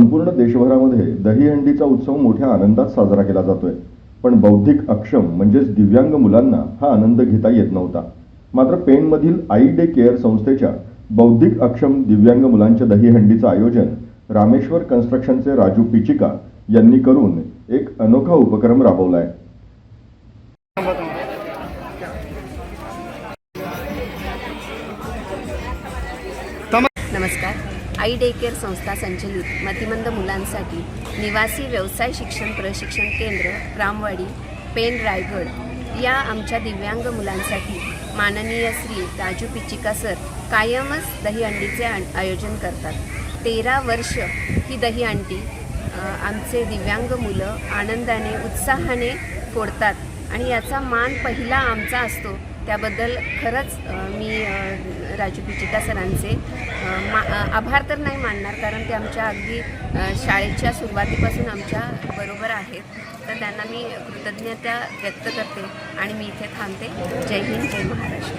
संपूर्ण देशभरामध्ये दहीहंडीचा उत्सव मोठ्या आनंदात साजरा केला जातोय. पण बौद्धिक अक्षम म्हणजेच दिव्यांग मुलांना हा आनंद घेता येत नव्हता. मात्र पेणमधील आई डे केअर संस्थेच्या बौद्धिक अक्षम दिव्यांग मुलांच्या दहीहंडीचं आयोजन रामेश्वर कन्स्ट्रक्शनचे राजू पिचिका यांनी करून एक अनोखा उपक्रम राबवला आहे आई डे केअर संस्था संचलित मतिमंद मुलांसाठी निवासी व्यवसाय शिक्षण प्रशिक्षण केंद्र रामवाडी पेन रायगड या आमच्या दिव्यांग मुलांसाठी माननीय श्री राजू पिचिका सर कायमच दहीहंडीचे आयोजन करतात. तेरा वर्ष ही दहीहंडी आमचे दिव्यांग मुलं आनंदाने उत्साहाने फोडतात आणि याचा मान पहिला आमचा असतो. त्याबद्दल खरंच मी राजू पिचिका सरांचे मा आभार तर नाही मानणार कारण ते आमच्या अगदी शाळेच्या सुरुवातीपासून आमच्या बरोबर आहेत. तर त्यांना मी कृतज्ञता व्यक्त करते आणि मी इथे थांबते. जय हिंद जय महाराष्ट्र.